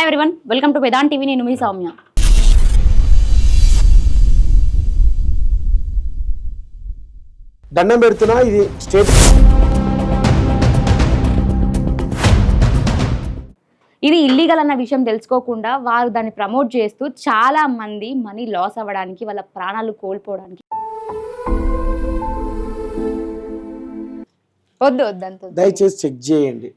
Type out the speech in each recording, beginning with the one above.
Hi everyone welcome to Vedant TV నేను మీ సౌమ్య. దండం పెడుతున్నా ఇది స్టేట్ ఇది ఇల్లీగల్ అన్న విషయం తెలుసుకోకుండా వారు దాన్ని ప్రమోట్ చేస్తూ చాలా మంది మనీ లాస్ అవ్వడానికి వాళ్ళ ప్రాణాలు కోల్పోవడానికి. వద్దు వద్దు అంత వద్దు. దయచేసి చెక్ చేయండి.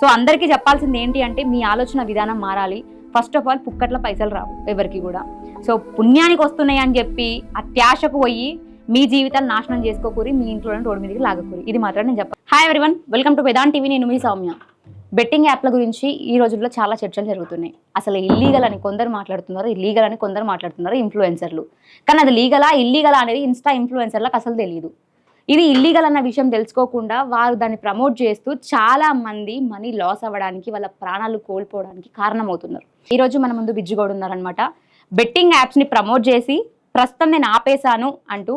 సో అందరికీ చెప్పాల్సింది ఏంటి అంటే మీ ఆలోచన విధానం మారాలి. ఫస్ట్ ఆఫ్ ఆల్ పుక్కట్ల పైసలు రావు ఎవరికి కూడా. సో పుణ్యానికి వస్తున్నాయి అని చెప్పి అత్యాశకు పోయి మీ జీవితాలు నాశనం చేసుకోకూరి మీ ఇంట్లో రోడ్డు మీదకి లాగకూరి. ఇది మాత్రం నేను చెప్పాను hi everyone welcome to Vedant TV నేను మీ సౌమ్య. బెట్టింగ్ యాప్ల గురించి ఈ రోజుల్లో చాలా చర్చలు జరుగుతున్నాయి. అసలు ఇల్లీగల్ అని కొందరు మాట్లాడుతున్నారు ఇల్లీగల్ అని కొందరు మాట్లాడుతున్నారు ఇన్ఫ్లుయెన్సర్లు కానీ అది లీగలా ఇల్లీగలా అనేది ఇన్స్టా ఇన్ఫ్లుయెన్సర్లకు అసలు తెలియదు ఇది ఇల్లీగల్ అన్న విషయం తెలుసుకోకుండా వారు దాన్ని ప్రమోట్ చేస్తూ చాలా మంది మనీ లాస్ అవ్వడానికి వాళ్ళ ప్రాణాలు కోల్పోవడానికి కారణమవుతున్నారు. ఈ రోజు మన ముందు బిజ్జుగౌడ్ ఉన్నారనమాట బెట్టింగ్ యాప్స్ని ప్రమోట్ చేసి ప్రస్తుతం నేను ఆపేశాను అంటూ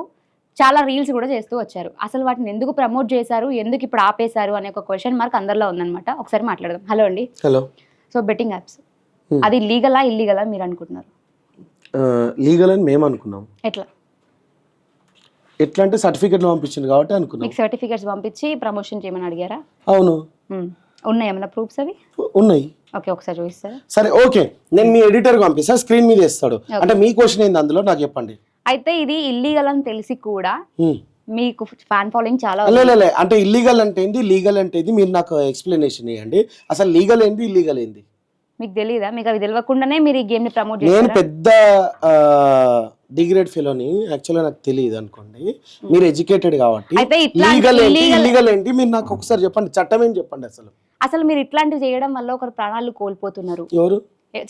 చాలా రీల్స్ కూడా చేస్తూ వచ్చారు. అసలు వాటిని ఎందుకు ప్రమోట్ చేశారు? ఎందుకు ఇప్పుడు ఆపేశారు? అనే ఒక క్వశ్చన్ మార్క్ అందరిలో ఉందన్నమాట. ఒకసారి మాట్లాడదాం. హలో అండి. Hello so betting apps. అది లీగలా ఇల్లీగలా మీరు అనుకుంటున్నారు? లీగల్ అని మేము అనుకున్నాం. ఎట్లా? ఎట్లా అంటే సర్టిఫికెట్లు పంపించింది కాబట్టి అనుకున్నాం. మీకు సర్టిఫికేట్స్ పంపించి ప్రమోషన్ చేయమని అడిగారా? అవును. ఉన్నాయి ఏమైనా ప్రూఫ్స్ అవి? ఉన్నాయి. ఓకే ఒకసారి చూపిస్తారా? సరే ఓకే. నేను మీ ఎడిటర్ పంపిస్తా స్క్రీన్ మీద ఇస్తాడు అంటే మీ క్వశ్చన్ ఏంది అందులో? నాకు చెప్పండి. అయితే ఇది ఇల్లీగల్ అని తెలిసి కూడా. మీకు ఫ్యాన్ ఫాలోయింగ్ చాలా లే. అంటే ఇల్లీగల్ అంటే ఏంది? లీగల్ అంటే ఏంది? మీరు నాకు ఎక్స్ప్లెనేషన్ ఇవ్వండి అసలు లీగల్ ఏంది? ఇల్లీగల్ ఏంది? మీకు తెలియదా మీకు అవి తెలియకుండానే మీరు ఈ గేమ్ని ప్రమోట్ నేను పెద్ద డిగ్రేడ్ ఫెలోని యాక్చువల్గా నాకు తెలియదు అనుకోండి. మీరు ఎడ్యుకేటెడ్ కాబట్టి లీగల్ ఏంటి? ఇల్లీగల్ ఏంటి? మీరు నాకు ఒకసారి చెప్పండి. చట్టం ఏం చెప్పండి అసలు? అసలు మీరు ఇట్లాంటివి చేయడం వల్ల ఒకరు ప్రాణాలు కోల్పోతున్నారు. ఎవరు?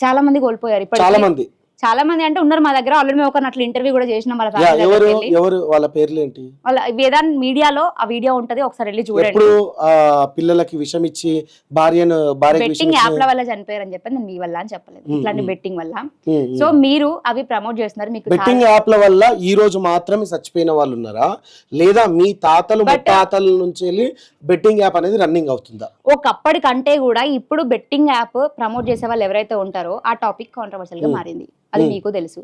చాలా మంది కోల్పోయారు ఇప్పుడు చాలా మంది. చాలా మంది అంటే ఉన్నారు మా దగ్గర. ఆల్రెడీ మేము ఒక అట్లా ఇంటర్వ్యూ కూడా చేసినాం వాళ్ళ family ఎవరు దగ్గరికి వెళ్ళి. ఎవరు? వాళ్ళ పేర్లు ఏంటి వాళ్ళ వేదాంత్ మీడియాలో ఆ వీడియో ఉంటది ఒకసారి వెళ్ళి చూడండి. ఎప్పుడు ఆ పిల్లలకి విషం ఇచ్చి భార్యను భార్యకి విషం బెట్టింగ్ ఇచ్చి? యాప్ల వల్ల చనిపోయారు అని చెప్పి నేను మీ వల్ల అని చెప్పలేదు. ఇట్లాంటి బెట్టింగ్ వల్ల. ఉమ్, ఉమ్. సో మీరు అవి ప్రమోట్ చేస్తున్నారు మీకు బెట్టింగ్ యాప్ల వల్ల ఈ రోజు మాత్రమే చచ్చిపోయిన వాళ్ళు ఉన్నారా? లేదా మీ తాతలు ముత్తాతల నుంచి వెళ్ళి బెట్టింగ్ యాప్ అనేది రన్నింగ్ అవుతుందా? ఒకప్పటి కంటే కూడా ఇప్పుడు బెట్టింగ్ యాప్ ప్రమోట్ చేసే వాళ్ళు ఎవరైతే ఉంటారో ఆ టాపిక్ కాంట్రవర్షియల్గా మారింది. అది మీకు తెలుసు.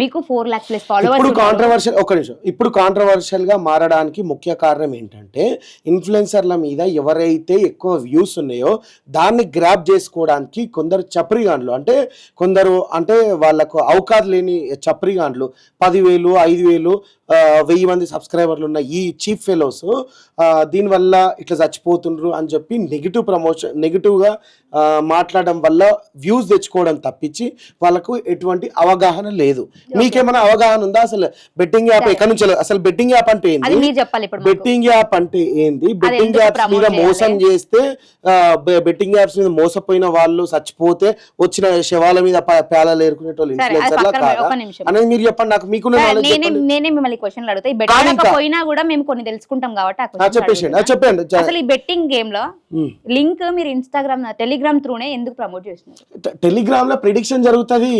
మీకు ఫోర్ లాక్ ప్లస్ ఇప్పుడు ఫాలోవర్స్ కాంట్రవర్షియల్ ఒక నిమిషం. ఇప్పుడు కాంట్రవర్షియల్గా మారడానికి ముఖ్య కారణం ఏంటంటే ఇన్ఫ్లుయెన్సర్ల మీద ఎవరైతే ఎక్కువ వ్యూస్ ఉన్నాయో దాన్ని గ్రాప్ చేసుకోవడానికి కొందరు చప్రిగాండ్లు అంటే కొందరు అంటే వాళ్ళకు అవకాశం లేని చప్రిగాండ్లు పదివేలు ఐదు వేలు వెయ్యి మంది సబ్స్క్రైబర్లు ఉన్న ఈ చీఫ్ ఫెలోస్ దీనివల్ల ఇట్లా చచ్చిపోతుండ్రు అని చెప్పి నెగిటివ్ ప్రమోషన్ నెగిటివ్గా మాట్లాడడం వల్ల వ్యూస్ తెచ్చుకోవడం తప్పించి వాళ్ళకు ఎటువంటి అవగాహన లేదు. మీకేమైనా అవగాహన ఉందా? అసలు బెట్టింగ్ యాప్ ఎక్కడి నుంచి అసలు బెట్టింగ్ యాప్ అంటే ఏంది? మాకు. బెట్టింగ్ యాప్ అంటే ఏంది? బెట్టింగ్ యాప్స్ మీద మోసం? చేస్తే బెట్టింగ్ యాప్స్ మీద మోసపోయిన వాళ్ళు చచ్చిపోతే వచ్చిన శవాల మీద పేలాలు ఏరుకునేటోళ్ళు ఇన్ఫ్లుయెన్సర్లా కాదా? నిమిషం. అనేది మీరు చెప్పండి. నాకు మీకున్న knowledge నేనే మిమ్మల్ని క్వశ్చన్లు ఇంకా- పోయినా కూడా మేము కొన్ని తెలుసుకుంటాం కాబట్టి అడుగుతున్నా. చెప్పండి అసలు ఈ బెట్టింగ్ గేమ్లో. లింక్ మీరు ఇన్స్టాగ్రామ్ టెలిగ్రామ్ త్రూనే ఎందుకు ప్రమోట్ చేస్తున్నారు? టెలిగ్రామ్లో ప్రిడిక్షన్ జరుగుతుంది.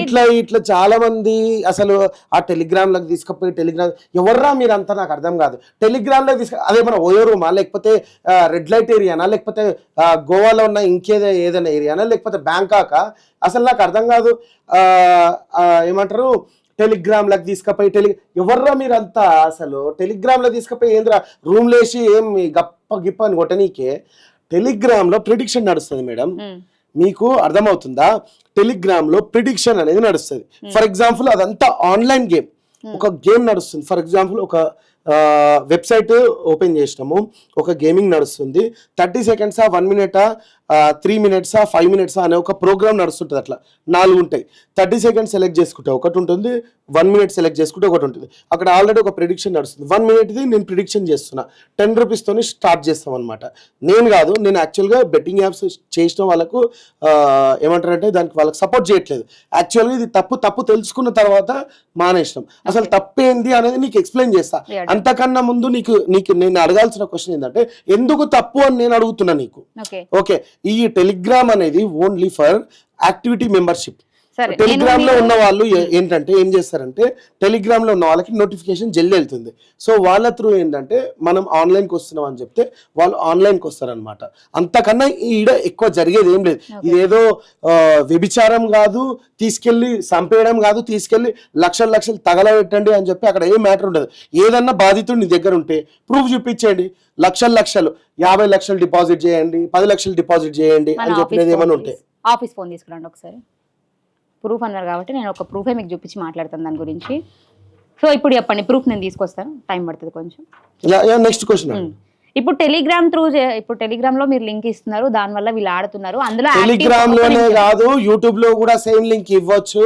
ఇట్లా ఇట్లా చాలా మంది అసలు ఆ టెలిగ్రామ్లకు తీసుకుపోయి టెలిగ్రామ్ ఎవర్రా మీరు అంతా నాకు అర్థం కాదు. టెలిగ్రామ్లో తీసుకు అదే మన ఓయో రూమా? లేకపోతే రెడ్ లైట్ ఏరియానా లేకపోతే గోవాలో ఉన్న ఇంకేదో ఏదైనా ఏరియానా లేకపోతే బ్యాంకాకా? అసలు నాకు అర్థం కాదు. ఏమంటారు? టెలిగ్రామ్లకు తీసుకుపోయి టెలి ఎవర్రా మీరంతా అసలు? టెలిగ్రామ్లో తీసుకుపోయి ఏంద్రా? రూమ్ లేసి ఏం గప్ప గిప్ప అని కొట్టనీకే. టెలిగ్రామ్లో ప్రిడిక్షన్ నడుస్తుంది మేడం. మీకు అర్థమవుతుందా? టెలిగ్రామ్లో ప్రిడిక్షన్ అనేది నడుస్తుంది. ఫర్ ఎగ్జాంపుల్ అదంతా ఆన్లైన్ గేమ్. ఒక గేమ్ నడుస్తుంది. ఫర్ ఎగ్జాంపుల్ ఒక వెబ్సైట్ ఓపెన్ చేసినాము. ఒక గేమింగ్ నడుస్తుంది. థర్టీ సెకండ్సా వన్ మినిటా? త్రీ మినిట్సా ఫైవ్ మినిట్సా అనే ఒక ప్రోగ్రామ్ నడుస్తుంటుంది అట్లా. నాలుగు ఉంటాయి. థర్టీ సెకండ్స్ సెలెక్ట్ చేసుకుంటే ఒకటి ఉంటుంది వన్ మినిట్ సెలెక్ట్ చేసుకుంటే ఒకటి ఉంటుంది. అక్కడ ఆల్రెడీ ఒక ప్రిడిక్షన్ నడుస్తుంది. వన్ మినిట్ది నేను ప్రిడిక్షన్ చేస్తున్నా. టెన్ రూపీస్తోని స్టార్ట్ చేస్తాం అనమాట నేను కాదు నేను యాక్చువల్గా బెట్టింగ్ యాప్స్ చేసిన వాళ్ళకు ఏమంటారంటే దానికి వాళ్ళకి సపోర్ట్ చేయట్లేదు. యాక్చువల్గా ఇది తప్పు తప్పు తెలుసుకున్న తర్వాత మానేసినాం. అసలు తప్పేంది అనేది నీకు ఎక్స్ప్లెయిన్ చేస్తా. అంతకన్నా ముందు నీకు నీకు నేను అడగాల్సిన క్వశ్చన్ ఏంటంటే ఎందుకు తప్పు అని నేను అడుగుతున్నా నీకు. ఓకే ఈ టెలిగ్రామ్ అనేది ఓన్లీ ఫర్ యాక్టివిటీ మెంబర్షిప్. టెలిగ్రామ్లో ఉన్న వాళ్ళు ఏంటంటే ఏం చేస్తారంటే టెలిగ్రామ్లో ఉన్న వాళ్ళకి నోటిఫికేషన్ జల్లి వెళ్తుంది. సో వాళ్ళ త్రూ ఏంటంటే మనం ఆన్లైన్కి వస్తున్నాం అని చెప్తే వాళ్ళు ఆన్లైన్కి వస్తారనమాట అంతకన్నా ఈడ ఎక్కువ జరిగేది ఏం లేదు. ఇదేదో వ్యభిచారం కాదు తీసుకెళ్ళి చంపేయడం కాదు తీసుకెళ్ళి లక్షలు లక్షలు తగలబెట్టండి అని చెప్పి అక్కడ ఏం మ్యాటర్ ఉండదు. ఏదన్నా బాధితుడు నీ దగ్గర ఉంటే ప్రూఫ్ చూపించండి లక్షలు లక్షలు యాభై లక్షలు డిపాజిట్ చేయండి పది లక్షలు డిపాజిట్ చేయండి అని చెప్పినది ఏమైనా తీస్- ఆఫీస్ ఫోన్ తీసుకురండి ఒకసారి. ప్రూఫ్ అన్నారు కాబట్టి నేను ఒక ప్రూఫే మీకు చూపించి మాట్లాడతాను దాని గురించి. సో ఇప్పుడు చెప్పండి ప్రూఫ్ నేను తీసుకొస్తాను. టైం పడుతుంది కొంచెం. Next question. ఇప్పుడు టెలిగ్రామ్ త్రూ ఇప్పుడు టెలిగ్రామ్లో మీరు లింక్ ఇస్తున్నారు దాని వల్ల వీళ్ళు ఆడుతున్నారు. అందులో టెలిగ్రామ్లోనే. కాదు యూట్యూబ్లో కూడా సేమ్ లింక్ ఇవ్వచ్చు.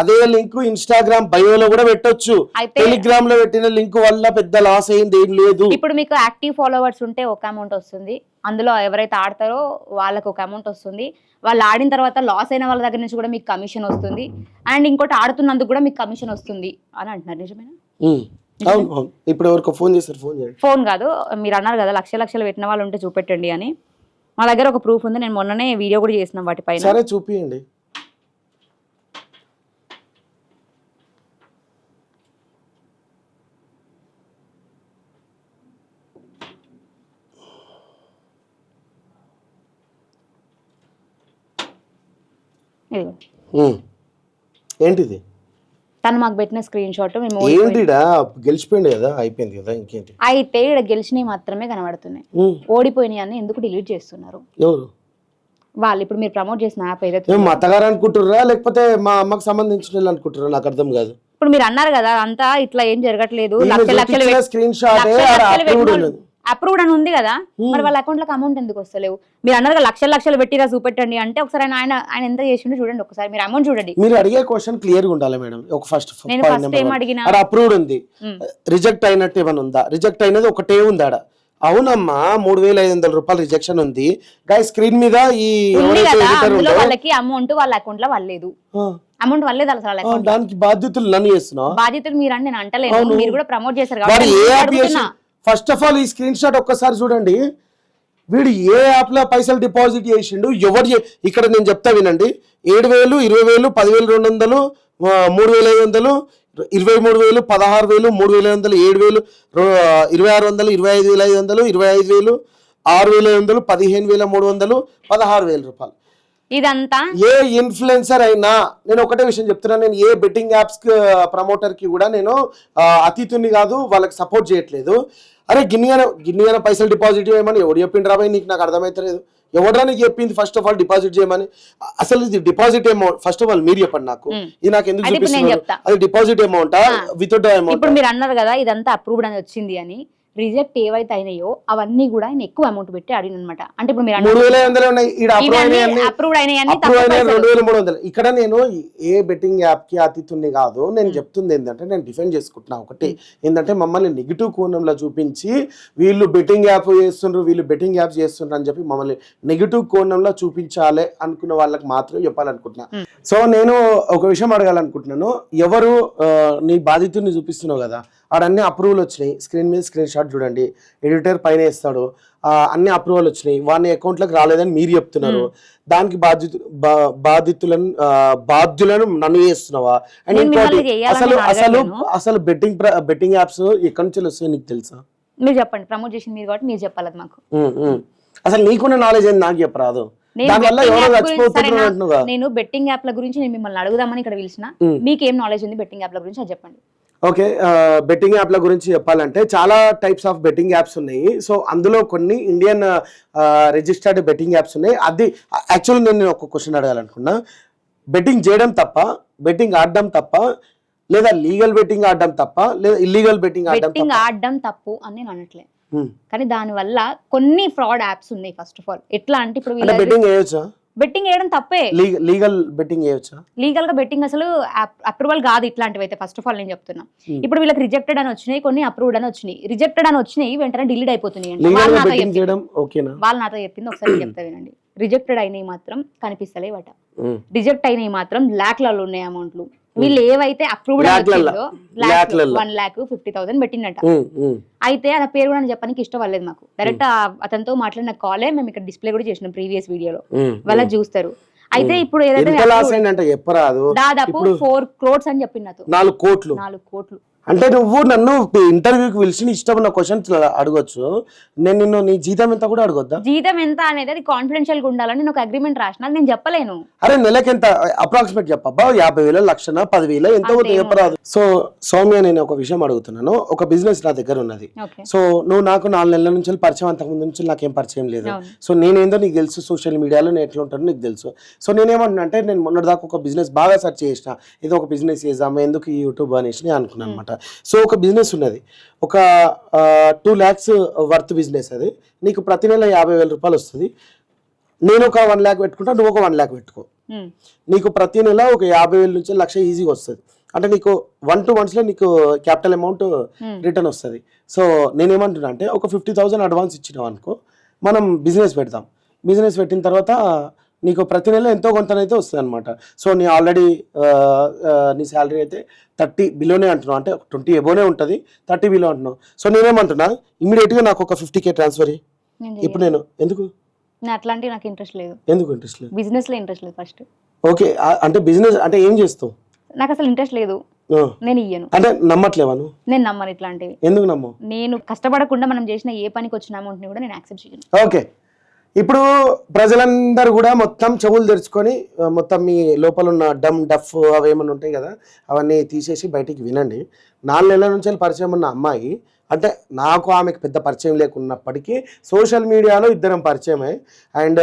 అదే లింక్ ఇన్స్టాగ్రామ్ బయోలో కూడా పెట్టొచ్చు. టెలిగ్రామ్లో పెట్టిన లింక్ వల్ల పెద్ద లాస్ అయింది ఏం లేదు. ఇప్పుడు మీకు యాక్టివ్ ఫాలోవర్స్ ఉంటే ఒక అమౌంట్ వస్తుంది. అందులో ఎవరైతే ఆడతారో వాళ్ళకి ఒక అమౌంట్ వస్తుంది. వాళ్ళు ఆడిన తర్వాత లాస్ అయిన వాళ్ళ దగ్గర నుంచి కూడా మీకు కమిషన్ వస్తుంది. అండ్ ఇంకోటి ఆడుతున్నందుకు కూడా మీకు కమిషన్ వస్తుంది అని అంటున్నారు. నిజమేనా? ఇప్పుడు ఎవరికో ఫోన్ కాదు. మీరు అన్నారు కదా లక్ష లక్షలు పెట్టిన వాళ్ళు ఉంటే చూపెట్టండి అని. మా దగ్గర ఒక ప్రూఫ్ ఉంది. నేను మొన్ననే వీడియో కూడా చేసిన వాటిపైన సరే చూపియండి. ఏంటిది? తను మాకు పెట్టిన స్క్రీన్ షాట్ మేము ఏంటిడా? గెలిచిపోయింది కదా అయిపోయింది కదా ఇంకేంటి? అయితే ఇక్కడ గెలిచినవి మాత్రమే కనబడుతున్నాయి. ఓడిపోయినాయి అని ఎందుకు డిలీట్ చేస్తున్నారు? ఎవరు? వాళ్ళు ఇప్పుడు మీరు ప్రమోట్ చేసిన యాప్ ఏదైతే మా అత్తగారు అనుకుంటుర్రా? లేకపోతే మా అమ్మకి సంబంధించిన అనుకుంటుర్రా? నాకు అర్థం కాదు. ఇప్పుడు మీరు అన్నారు కదా అంతా ఇట్లా ఏం జరగట్లేదు. లక్ష లక్షలు స్క్రీన్ షాట్ అప్రూవ్డ్ అని ఉంది కదా? మరి వాళ్ళ అకౌంట్లోకి అమౌంట్ ఎందుకు వస్తలేవు? మీరు అన్నారు లక్షలు లక్షలు పెట్టిరా చూపెట్టండి అంటే ఒకసారి ఆయన ఆయన ఎంత చేసిండో చూడండి ఒకసారి. మీరు అమౌంట్ చూడండి. మీరు అడిగే క్వశ్చన్ క్లియర్గా ఉండాలి మేడం. ఒక ఫస్ట్ నేను ఫస్ట్ ఏం అడిగినా? అప్రూవ్డ్ ఉంది. రిజెక్ట్ అయినట్టు ఏమైనా ఉందా? రిజెక్ట్ అయినది ఒకటే ఉంది ఆడ. అవునమ్మా మూడు వేల ఐదు వందల రూపాయలు రిజెక్షన్ ఉంది. గాయ స్క్రీన్ మీద ఈ వాళ్ళకి అమౌంట్ వాళ్ళ అకౌంట్లో వాళ్ళలేదు అమౌంట్ వాళ్ళలేదు అసలు దానికి బాధ్యతలు నన్ను చేస్తున్నావు? బాధ్యతలు మీరు అని నేను అంటలేను. మీరు కూడా ప్రమోట్ చేశారు కాబట్టి ఫస్ట్ ఆఫ్ ఆల్ ఈ స్క్రీన్ షాట్ ఒక్కసారి చూడండి. వీడు ఏ యాప్లో పైసలు డిపాజిట్ చేసిండు? ఎవరు ఇక్కడ నేను చెప్తా వినండి. ఏడు వేలు ఇరవై వేలు పదివేలు రెండు వందలు మూడు వేల ఐదు వందలు ఇరవై మూడు వేలు పదహారు వేలు మూడు వేల ఐదు వందలు ఏడు వేలు ఇరవై ఆరు వందలు ఇరవై ఐదు వేల ఐదు వందలు ఇరవై ఐదు వేలు ఆరు వేల ఐదు వందలు పదిహేను వేల మూడు వందలు పదహారు వేల రూపాయలు. ఇదంతా? ఏ ఇన్ఫ్లుయెన్సర్ అయినా నేను ఒకటే విషయం చెప్తున్నాను నేను ఏ బెట్టింగ్ యాప్స్ ప్రమోటర్కి కూడా నేను ఆ, అతీతుని కాదు వాళ్ళకి సపోర్ట్ చేయట్లేదు. అరే గిన్నెన గిన్నెన పైసలు డిపాజిట్ చేయమని ఎవడు చెప్పిండు రాబాయ్ నీకు నాకు అర్థమవుతలేదు ఎవడరా నీకు చెప్పింది? ఫస్ట్ ఆఫ్ ఆల్ డిపాజిట్ చేయమని. అసలు ఇది deposit amount first of all మీరు చెప్పండి నాకు. ఇది నాకు ఎందుకు చూపిస్తున్నారు. అది డిపాజిట్ అమౌంటా వితౌట్ అమౌంట్ ఇప్పుడు మీరు అన్నారు కదా ఇదంతా అప్రూవ్డ్ అని వచ్చింది అని. రిజెక్ట్ ఏవైతే అయినాయో అవన్నీ కూడా ఆయన ఎక్కువ అమౌంట్ పెట్టి అడిగిన అనమాట అంటే ఇప్పుడు మీరు అప్రూవ్ అయినాయి ఇక్కడ నేను ఏ బెట్టింగ్ యాప్కి అతిథుని కాదు. నేను చెప్తుంది ఏంటంటే నేను డిఫెండ్ చేసుకుంటున్నా ఒకటి. ఏంటంటే మమ్మల్ని నెగిటివ్ కోణంలో చూపించి వీళ్ళు బెట్టింగ్ యాప్ చేస్తుండ్రు వీళ్ళు బెట్టింగ్ యాప్ చేస్తుండ్రు అని చెప్పి మమ్మల్ని నెగిటివ్ కోణంలో చూపించాలి అనుకున్న వాళ్ళకి మాత్రమే చెప్పాలనుకుంటున్నా. సో నేను ఒక విషయం అడగాలనుకుంటున్నాను. ఎవరు నీ బాధితుడిని చూపిస్తున్నావు కదా ఆడన్ని అప్రూవల్ వచ్చినాయి. స్క్రీన్ మీద స్క్రీన్ షాట్ చూడండి. ఎడిటర్ పైన ఇస్తాడు ఆ, అన్ని అప్రూవల్ వచ్చినాయి. వాని అకౌంట్లోకి రాలేదని మీరు చెప్తున్నారు. దానికి బాధ్యత బాధితులను బాధ్యులను నన్ను చేస్తున్నావా? అండ్ ఇంకోటి అసలు అసలు. అసలు బెట్టింగ్ బెట్టింగ్ యాప్స్ ఎక్కడి నుంచి వస్తాయి నీకు తెలుసా? మీరు చెప్పండి. ప్రమోట్ చేసింది మీరు కాబట్టి మీరు చెప్పాలి మాకు. అసలు నీకున్న నాలెడ్జ్ ఏంది? నాకు చెప్పరాదు. నేను బెట్టింగ్ యాప్ల గురించి నేను మిమ్మల్ని అడుగుదామని ఇక్కడ పిలిచిన. మీకు ఏం నాలెడ్జ్ ఉంది బెట్టింగ్ యాప్ల గురించి అది చెప్పండి. ఓకే బెట్టింగ్ యాప్ల గురించి చెప్పాలంటే చాలా టైప్స్ ఆఫ్ బెట్టింగ్ యాప్స్ ఉన్నాయి. సో అందులో కొన్ని ఇండియన్ రిజిస్టర్డ్ బెట్టింగ్ యాప్స్ ఉన్నాయి. అది యాక్చువల్లీ నేను ఒక క్వశ్చన్ అడగాలనుకున్నా. బెట్టింగ్ చేయడం తప్ప బెట్టింగ్ ఆడడం తప్ప లేదా లీగల్ బెట్టింగ్ ఆడడం తప్ప లేదా ఇల్లీగల్ బెట్టింగ్ ఆడడం ఆడడం తప్పు అని నేను అనట్లే. Hmm. కానీ దాని వల్ల కొన్ని ఫ్రాడ్ యాప్స్ ఉన్నాయి ఫస్ట్ ఆఫ్ ఆల్ ఎట్లా అంటే ఇప్పుడు బెట్టింగ్ వేయొచ్చా బెట్టింగ్ వేయడం తప్పే. లీగల్ బెట్టింగ్ లీగల్గా బెట్టింగ్ అసలు అప్రూవల్ కాదు ఇట్లాంటివి అయితే ఫస్ట్ ఆఫ్ ఆల్ నేను చెప్తున్నా. Hmm. ఇప్పుడు వీళ్ళకి రిజెక్టెడ్ అని వచ్చినాయి కొన్ని అప్రూవ్డ్ అని వచ్చినాయి. రిజెక్టెడ్ అని వచ్చినాయి వెంటనే డిలీట్ అయిపోతున్నాయి వాళ్ళు నాతో చెప్పింది. వాళ్ళు నాతో చెప్పింది ఒకసారి చెప్తా వినండి. రిజెక్టెడ్ అయినవి మాత్రం కనిపిస్తలేవట. రిజెక్ట్ అయినవి మాత్రం ల్యాక్లలో ఉన్నాయి అమౌంట్లు వీళ్ళు ఏవైతే approved. One lakh fifty thousand um, అయితే ఆ పేరు కూడా చెప్పడానికి ఇష్టం పడలేదు మాకు డైరెక్ట్ అతనితో మాట్లాడిన కాలే మేము ఇక్కడ డిస్ప్లే కూడా చేసినాం ప్రీవియస్ వీడియోలో వాళ్ళ చూస్తారు. అయితే ఇప్పుడు ఏదైతే దాదాపు ఫోర్ క్రోడ్స్ అని చెప్పింది నాతో నాలుగు కోట్లు. నాలుగు కోట్లు. అంటే నువ్వు నన్ను ఇంటర్వ్యూకి పిలిచి ఇష్టం ఉన్న క్వశ్చన్స్ అడగొచ్చు. నేను నిన్ను నీ జీతం ఎంత కూడా అడగొద్దా? జీతం ఎంత అనేది అది కాన్ఫిడెన్షియల్గా ఉండాలని ఒక అగ్రిమెంట్ రాసిన. నేను చెప్పలేను. అరే నెలకి ఎంత? అప్రాక్సిమేట్ చెప్పబ్బా యాభై వేల లక్షన పదివేల ఎంత చెప్పరాదు. సో సౌమ్య నేను ఒక విషయం అడుగుతున్నాను. ఒక బిజినెస్ నా దగ్గర ఉన్నది. సో నువ్వు నాకు నాలుగు నెలల నుంచి పరిచయం అంతకు ముందు నుంచి నాకేం పరిచయం లేదు. సో నేనేందో నీకు తెలుసు. సోషల్ మీడియాలో నేను ఎట్లా ఉంటానో నీకు తెలుసు. సో నేనేమంటున్నా అంటే నేను మొన్నటిదాకా ఒక బిజినెస్ బాగా సెర్చ్ చేసిన. ఏదో ఒక బిజినెస్ చేద్దాము ఎందుకు ఈ యూట్యూబ్ అనేసి నేను అనుకున్నాను అనమాట సో ఒక బిజినెస్ ఉన్నది. ఒక టూ ల్యాక్స్ వర్త్ బిజినెస్ అది. నీకు ప్రతి నెల యాభై వేల రూపాయలు వస్తుంది. నేను ఒక వన్ ల్యాక్ పెట్టుకుంటా నువ్వు ఒక వన్ ల్యాక్ పెట్టుకో. నీకు ప్రతి నెల ఒక యాభై వేల నుంచి లక్ష ఈజీగా వస్తుంది. అంటే నీకు వన్ టు వన్స్లో నీకు క్యాపిటల్ అమౌంట్. రిటర్న్ వస్తుంది. సో నేనేమంటున్నా అంటే ఒక ఫిఫ్టీ థౌసండ్ అడ్వాన్స్ ఇచ్చినాం అనుకో మనం బిజినెస్ పెడతాం. బిజినెస్ పెట్టిన తర్వాత నీకు ప్రతి నెల ఎంతో కొంతనైతే వస్తుంది అనమాట సో నీ ఆల్రెడీ నీ శాలరీ అయితే థర్టీ బిలోనే అంటున్నావు. అంటే ట్వంటీ ఎబోనే ఉంటుంది థర్టీ బిలో అంటున్నావు. సో నేనేమంటున్నా ఇమీడియట్గా నాకు ఒక ఫిఫ్టీ కే ట్రాన్స్ఫర్ ఇప్పుడు. నేను ఎందుకు? నేను అట్లాంటివి నాకు ఇంట్రెస్ట్ లేదు. ఎందుకు ఇంట్రెస్ట్ లేదు? బిజినెస్లో ఇంట్రెస్ట్ లేదు ఫస్ట్. ఓకే అంటే బిజినెస్ అంటే ఏం చేస్తావు? నాకు అసలు ఇంట్రెస్ట్ లేదు. నేను ఇయ్యను. అంటే నమ్మట్లేవా నేను నమ్మను ఇట్లాంటివి. ఎందుకు నమ్మవు? నేను కష్టపడకుండా మనం చేసిన ఏ పనికి వచ్చిన అమౌంట్ని కూడా నేను యాక్సెప్ట్ చేయను. ఓకే. ఇప్పుడు ప్రజలందరూ కూడా మొత్తం చెవులు తెరుచుకొని మొత్తం మీ లోపల ఉన్న డమ్ డఫ్ అవి ఏమైనా ఉంటాయి కదా అవన్నీ తీసేసి బయటికి వినండి. నాలుగు నెలల నుంచి పరిచయం ఉన్న అమ్మాయి అంటే నాకు ఆమెకు పెద్ద పరిచయం లేకున్నప్పటికీ సోషల్ మీడియాలో ఇద్దరం పరిచయమే. అండ్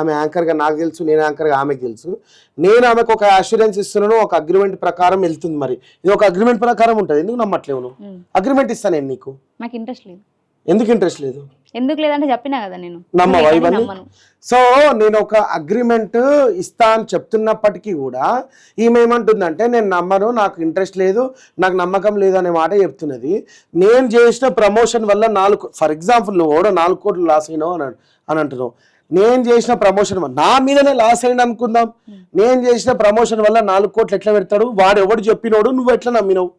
ఆమె యాంకర్గా నాకు తెలుసు నేను యాంకర్గా ఆమెకు తెలుసు. నేను ఆమెకు ఒక అష్యూరెన్స్ ఇస్తున్నాను ఒక అగ్రిమెంట్ ప్రకారం వెళ్తుంది మరి. ఇది ఒక అగ్రిమెంట్ ప్రకారం ఉంటుంది. ఎందుకు నమ్మట్లేవు అగ్రిమెంట్ ఇస్తాను నేను నీకు. నాకు ఇంట్రెస్ట్ లేదు. ఎందుకు ఇంట్రెస్ట్ లేదు? ఎందుకు లేదంటే చెప్పినా కదా నేను. నమ్మవా ఇవన్నీ? సో నేను ఒక అగ్రిమెంట్ ఇస్తా అని చెప్తున్నప్పటికీ కూడా ఈమె ఏమంటుందంటే నేను నమ్మను నాకు ఇంట్రెస్ట్ లేదు నాకు నమ్మకం లేదు అనే మాట చెప్తున్నది. నేను చేసిన ప్రమోషన్ వల్ల నాలుగు ఫర్ ఎగ్జాంపుల్ నువ్వు కూడా నాలుగు కోట్లు లాస్ అయినావు అని అని అంటున్నావు. నేను చేసిన ప్రమోషన్ వల్ల నా మీదనే లాస్ అయింది అనుకుందాం. నేను చేసిన ప్రమోషన్ వల్ల నాలుగు కోట్లు ఎట్లా పెడతాడు? వాడు ఎవడు చెప్పినోడు నువ్వు ఎట్లా నమ్మినావు?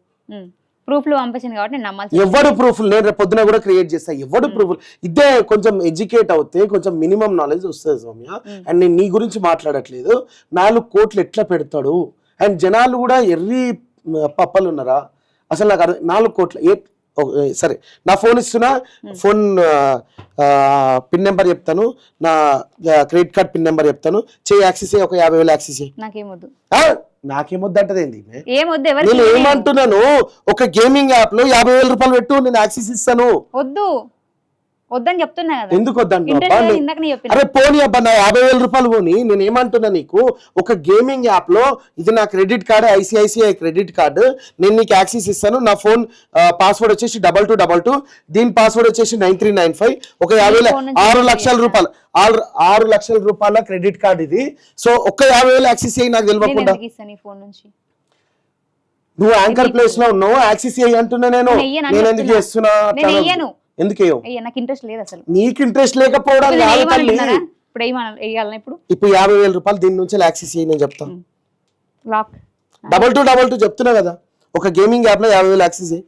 ప్రూఫ్లు పంపించింది కాబట్టి నేను నమ్మాల్సి ఎవడు ప్రూఫ్లు నేను రేపు పొద్దున కూడా క్రియేట్ చేస్తా. ఎవడు ప్రూఫ్లు? ఇదే కొంచెం ఎడ్యుకేట్ అవుతే కొంచెం మినిమం నాలెడ్జ్ వస్తుంది సౌమ్య. అండ్ నేను నీ గురించి మాట్లాడట్లేదు. నాలుగు కోట్లు ఎట్లా పెడతాడు? అండ్ జనాలు కూడా ఎర్రి పప్పలు ఉన్నారా? అసలు నాకు అర్థం నాలుగు కోట్ల సరే. నా ఫోన్ ఇస్తున్నా. ఫోన్ పిన్ నెంబర్ చెప్తాను. నా క్రెడిట్ కార్డ్ పిన్ నెంబర్ చెప్తాను. చేయి యాక్సెస్ ఒక యాభై వేలు యాక్సెస్ నాకేమొద్దు? ఏమొద్దు ఎవరికి నేను ఏమంటున్నాను? ఒక గేమింగ్ యాప్లో యాభై వేల రూపాయలు పెట్టు నేను యాక్సెస్ ఇస్తాను. వద్దు. వద్దని చెప్తున్నా కదా. ఎందుకు వద్దంటున్నావు? ఇంట్రెస్ట్ అబ్బా? లేదు నే- ఇందాక నేను చెప్పిన అరే పోనీ అబ్బా నా యాభై వేల రూపాయలు పోని నేను ఏమంటున్నా నీకు? ఒక గేమింగ్ యాప్లో ఇది నా credit card ICICI credit card నేను నీకు యాక్సెస్ ఇస్తాను. నా ఫోన్ పాస్వర్డ్ వచ్చేసి డబల్ టూ డబల్ టూ. దీని పాస్వర్డ్ వచ్చేసి నైన్ త్రీ నైన్ ఫైవ్. ఒక యాభై ఆరు లక్షల? రూపాయలు ఆరు ఆరు లక్షల రూపాయల క్రెడిట్ కార్డు ఇది. సో ఒక్క యాభై వేలు యాక్సెస్ అయ్యి నాకు తెలియకుండా ఫోన్ నుంచి? నువ్వు యాంకర్ ప్లేస్లో ఉన్నావు. యాక్సెస్ అయ్యి అంటున్నా నేను. నేను ఎందుకు. చేస్తున్నా? నేను అట్లా వెయ్యను. ఎందుకు వేయవు అయ్యా నాకు ఇంట్రెస్ట్ లేదు అసలు. నీకు ఇంట్రెస్ట్ లేకపోవడం ఇప్పుడు ఏమనుకుంటున్నారా? ఇప్పుడు యాభై వేల రూపాయలు దీని నుంచి యాక్సెస్ చేయి నేను చెప్తాను lock double two double two చెప్తున్నా కదా. ఒక గేమింగ్ యాప్లో యాభై వేలు యాక్సెస్ చేయి.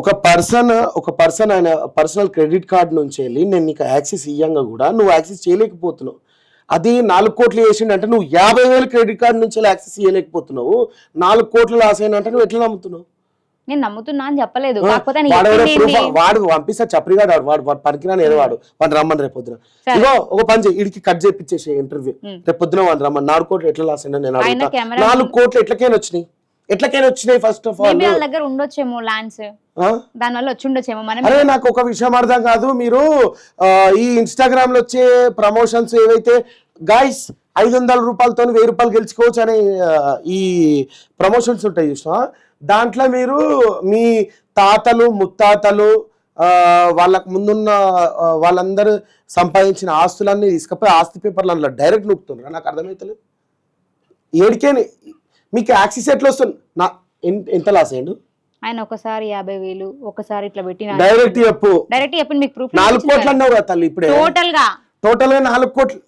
ఒక పర్సన్ ఒక పర్సన్ ఆయన పర్సనల్ క్రెడిట్ కార్డ్ నుంచి వెళ్ళి నేను నీకు యాక్సెస్ ఇయ్యంగా కూడా నువ్వు యాక్సెస్ చేయలేకపోతున్నావు. అది నాలుగు కోట్లు వేసిండంటే నువ్వు యాభై వేలు క్రెడిట్ కార్డ్ నుంచి యాక్సెస్ చేయలేకపోతున్నావు. నాలుగు కోట్లు లాస్ అయినంటే నువ్వు ఎట్లా నమ్ముతున్నావు? నేను నమ్ముతున్నా అని చెప్పలేదు. కాకపోతే వాడు పంపిస్తా చప్రిగాడు వాడు వాడు ఏదో వాడు. వాడు రమ్మని రేపు పొద్దున. ఇగో ఒక పని చేయి ఇడికి కట్ చేయించేసి ఇంటర్వ్యూ ఉమ్. రేపు పొద్దున వాడు రమ్మని. నాలుగు కోట్లు ఎట్లా లాస్ అయినా నేను నాలుగు కోట్లు ఎట్లకైనా వచ్చినాయి. ఎట్లకైనా వచ్చినాయి ఫస్ట్ ఆఫ్ ఆల్ వాళ్ళ దగ్గర ఉండొచ్చేమో ల్యాండ్స్ దాని వల్ల వచ్చి ఉండొచ్చేమో మనం. అరే నాకు ఒక విషయం అర్థం కాదు. మీరు ఈ ఇన్స్టాగ్రామ్లో వచ్చే ప్రమోషన్స్ ఏవైతే గాయస్ ఐదు వందల రూపాయలతో వెయ్యి రూపాయలు గెలుచుకోవచ్చు అనే ఈ ప్రమోషన్స్ ఉంటాయి చూసిన దాంట్లో మీరు మీ తాతలు ముత్తాతలు వాళ్ళకు ముందున్న వాళ్ళందరూ సంపాదించిన ఆస్తులన్నీ తీసుకపోయి ఆస్తి పేపర్లు అందులో డైరెక్ట్ నొక్కుతున్నారు నాకు అర్థమవుతలేదు ఏడికేని? మీకు యాక్సిస్ ఎట్లా వస్తుంది? నా ఎంత లాస్ అయ్యండు? ఆయన ఒకసారి యాభై వేలు ఒకసారి ఇట్లా పెట్టి డైరెక్ట్ చెప్పు. డైరెక్ట్ చెప్పండి మీకు ప్రూఫ్ నాలుగు కోట్లు అన్నావు కదా తల్లి ఇప్పుడే. టోటల్గా టోటల్గా నాలుగు కోట్లు.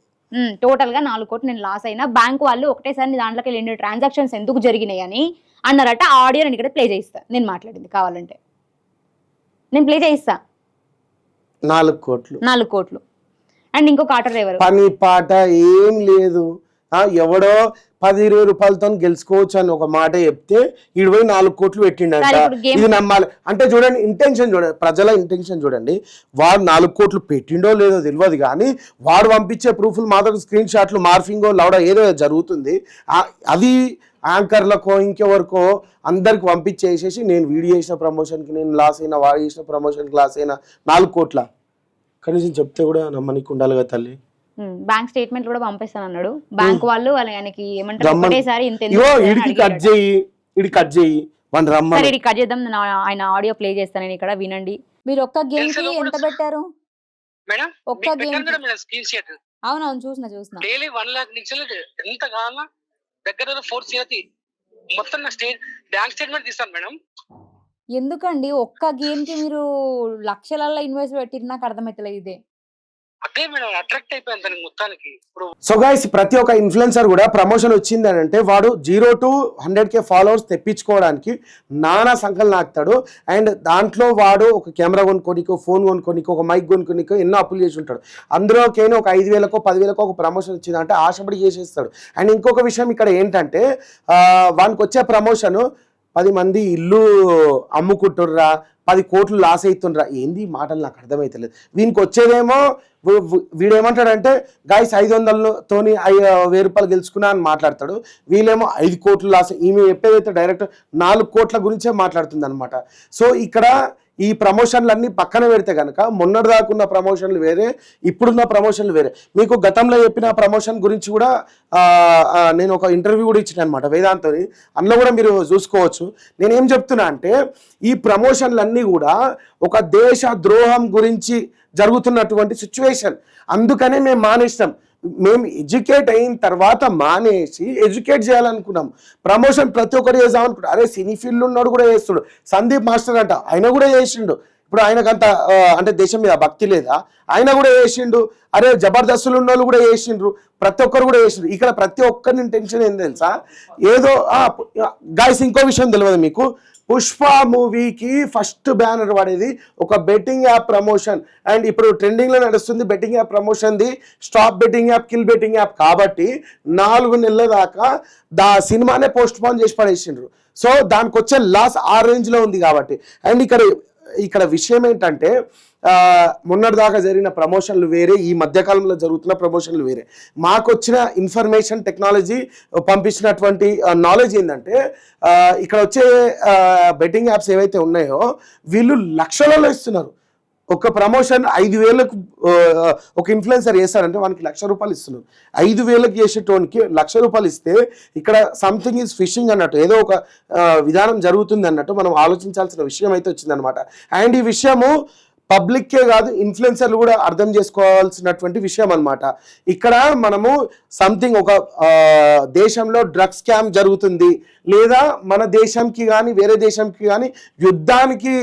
టోటల్గా నాలుగు కోట్లు నేను లాస్ అయినా. బ్యాంక్ వాళ్ళు ఒకటేసారి దాంట్లోకి వెళ్ళిన ట్రాన్సాక్షన్స్ ఎందుకు జరిగినాయి అని అన్నారట ఆ ఆడియో నేను ఇక్కడ ప్లే చేయిస్తా. నేను మాట్లాడింది కావాలంటే. నేను ప్లే చేయిస్తా. నాలుగు కోట్లు. నాలుగు కోట్లు. అండ్ ఇంకొక ఆటో డ్రైవర్. పని పాట ఏం లేదు. ఎవడో పది ఇరవై రూపాయలతో గెలుచుకోవచ్చు అని ఒక మాట చెప్తే ఇరవై నాలుగు కోట్లు పెట్టిండంట. ఇది నమ్మాలి. అంటే చూడండి ఇంటెన్షన్ చూడండి ప్రజల ఇంటెన్షన్ చూడండి. వాడు నాలుగు కోట్లు పెట్టిండో లేదో తెలియదు కానీ వాడు పంపించే ప్రూఫ్లు మాత్రం స్క్రీన్ షాట్లు మార్ఫింగో లౌడ ఏదో జరుగుతుంది. అది యాంకర్లకో ఇంకెవరికో అందరికి పంపించేసేసి నేను వీడియో చేసిన ప్రమోషన్కి నేను లాస్ అయినా వాడు చేసిన ప్రమోషన్కి లాస్ అయినా నాలుగు కోట్ల. కనీసం చెప్తే కూడా నమ్మనికి ఉండాలి కదా తల్లి బ్యాంక్ స్టేట్మెంట్ కూడా పంపిస్తాను అన్నాడు బ్యాంక్ వాళ్ళు వాళ్ళ ఆయనకి ఏమంటారు? కట్. చేయి ఇడి కట్ చేయి. సరే రమ్మని. ఇది కట్ చేద్దాం. ఆయన ఆడియో ప్లే చేస్తాను నేను ఇక్కడ వినండి. మీరు ఒక్క గేమ్కి ఎంత పెట్టారు? మేడం ఒక్క షాట్. అవునవును చూసిన చూసిన. డైలీ వన్ లాక్ నుంచి ఎంత కావాలన్నా దగ్గర ఫోర్ సిరతి మొత్తం నా స్టేట్ బ్యాంక్ స్టేట్మెంట్ తీస్తాను మేడం. ఎందుకండి? ఒక్క గేమ్కి మీరు లక్షలల్లో ఇన్వెస్ట్ పెట్టిరు నాకు అర్థమైతలేదు ఇదే. అదే మేడం అట్రాక్ట్ అయిపోయాను దానికి మొత్తానికి. ఇప్పుడు సో గైస్ ప్రతి ఒక్క ఇన్ఫ్లుయెన్సర్ కూడా ప్రమోషన్ వచ్చింది అని అంటే వాడు zero to hundred K followers తెప్పించుకోవడానికి నానా సంకలన నాకుతాడు. అండ్ దాంట్లో వాడు ఒక కెమెరా కొనుక్కోనికో ఫోన్ కొనుక్కోనికో ఒక మైక్ కొనుక్కోనికో ఎన్నో అప్పులు చేసి ఉంటాడు. అందులోకైనా ఒక ఐదు వేలకో పదివేలకో ఒక ప్రమోషన్ వచ్చిందంటే ఆశపడి చేసేస్తాడు. అండ్ ఇంకొక విషయం ఇక్కడ ఏంటంటే వానికి వచ్చే ప్రమోషన్ పది మంది ఇల్లు అమ్ముకుంటుర్రా పది కోట్లు లాస్ అవుతుండ్రా ఏంది మాటలు? నాకు అర్థమైతలేదు. వీనికి వచ్చేదేమో వీడేమంటాడంటే గాయస్ ఐదు వందలతోని ఐ- వెయ్యి రూపాయలు గెలుచుకున్నా అని మాట్లాడతాడు. వీళ్ళేమో ఐదు కోట్లు లాస్ ఈమె చెప్పేదైతే డైరెక్ట్ నాలుగు కోట్ల గురించే మాట్లాడుతుంది అనమాట సో ఇక్కడ ఈ ప్రమోషన్లన్నీ పక్కన పెడితే కనుక మొన్నటి దాకా ఉన్న ప్రమోషన్లు వేరే ఇప్పుడున్న ప్రమోషన్లు వేరే. మీకు గతంలో చెప్పిన ప్రమోషన్ గురించి కూడా నేను ఒక ఇంటర్వ్యూ కూడా ఇచ్చిన అనమాట వేదాంతని. అందులో కూడా మీరు చూసుకోవచ్చు. నేను ఏం చెప్తున్నా అంటే ఈ ప్రమోషన్లన్నీ కూడా ఒక దేశ ద్రోహం గురించి జరుగుతున్నటువంటి సిచ్యువేషన్ అందుకనే మేము మానేస్తాం మేము ఎడ్యుకేట్ అయిన తర్వాత మానేసి ఎడ్యుకేట్ చేయాలనుకున్నాం. ప్రమోషన్ ప్రతి ఒక్కరు చేద్దాం అరే సినీ ఫీల్డ్ ఉన్నాడు కూడా చేస్తుడు. సందీప్ మాస్టర్ అంట. ఆయన కూడా చేసిండు. ఇప్పుడు ఆయనకంత అంటే దేశం మీద భక్తి లేదా? ఆయన కూడా చేసిండు. అరే జబర్దస్తులు ఉన్న వాళ్ళు కూడా చేసిండ్రు. ప్రతి ఒక్కరు కూడా చేసిండ్రు. ఇక్కడ ప్రతి ఒక్కరిని టెన్షన్ ఏం తెలుసా? ఏదో గాయస్ ఇంకో విషయం తెలియదు మీకు. పుష్ప మూవీకి ఫస్ట్ బ్యానర్ పడేది ఒక బెట్టింగ్ యాప్ ప్రమోషన్. అండ్ ఇప్పుడు ట్రెండింగ్లో నడుస్తుంది betting app ప్రమోషన్ది. Stop betting app kill betting app. కాబట్టి నాలుగు నెలల దాకా దా సినిమానే పోస్ట్ పోన్ చేసి పడేసిండ్రు. సో దానికి వచ్చే లాస్ ఆ రేంజ్లో ఉంది కాబట్టి. అండ్ ఇక్కడ ఇక్కడ విషయం ఏంటంటే మొన్నటిదాకా జరిగిన ప్రమోషన్లు వేరే ఈ మధ్యకాలంలో జరుగుతున్న ప్రమోషన్లు వేరే. మాకు వచ్చిన ఇన్ఫర్మేషన్ టెక్నాలజీ పంపించినటువంటి నాలెడ్జ్ ఏంటంటే ఇక్కడ వచ్చే బెట్టింగ్ యాప్స్ ఏవైతే ఉన్నాయో వీళ్ళు లక్షలలో ఇస్తున్నారు. ఒక ప్రమోషన్ ఐదు వేలకు ఒక ఇన్ఫ్లుయెన్సర్ చేస్తారంటే వానికి లక్ష రూపాయలు ఇస్తున్నారు ఐదు వేలకు చేసేటోనికి లక్ష రూపాయలు ఇస్తే ఇక్కడ సంథింగ్ ఈజ్ ఫిషింగ్ అన్నట్టు ఏదో ఒక విధానం జరుగుతుంది అన్నట్టు మనం ఆలోచించాల్సిన విషయం అయితే వచ్చిందనమాట అండ్ ఈ విషయము పబ్లిక్కే కాదు ఇన్ఫ్లుయెన్సర్లు కూడా అర్థం చేసుకోవాల్సినటువంటి విషయం అనమాట ఇక్కడ మనము సంథింగ్ ఒక దేశంలో డ్రగ్స్ స్కామ్ జరుగుతుంది లేదా మన దేశంకి కానీ వేరే దేశంకి కానీ యుద్ధానికి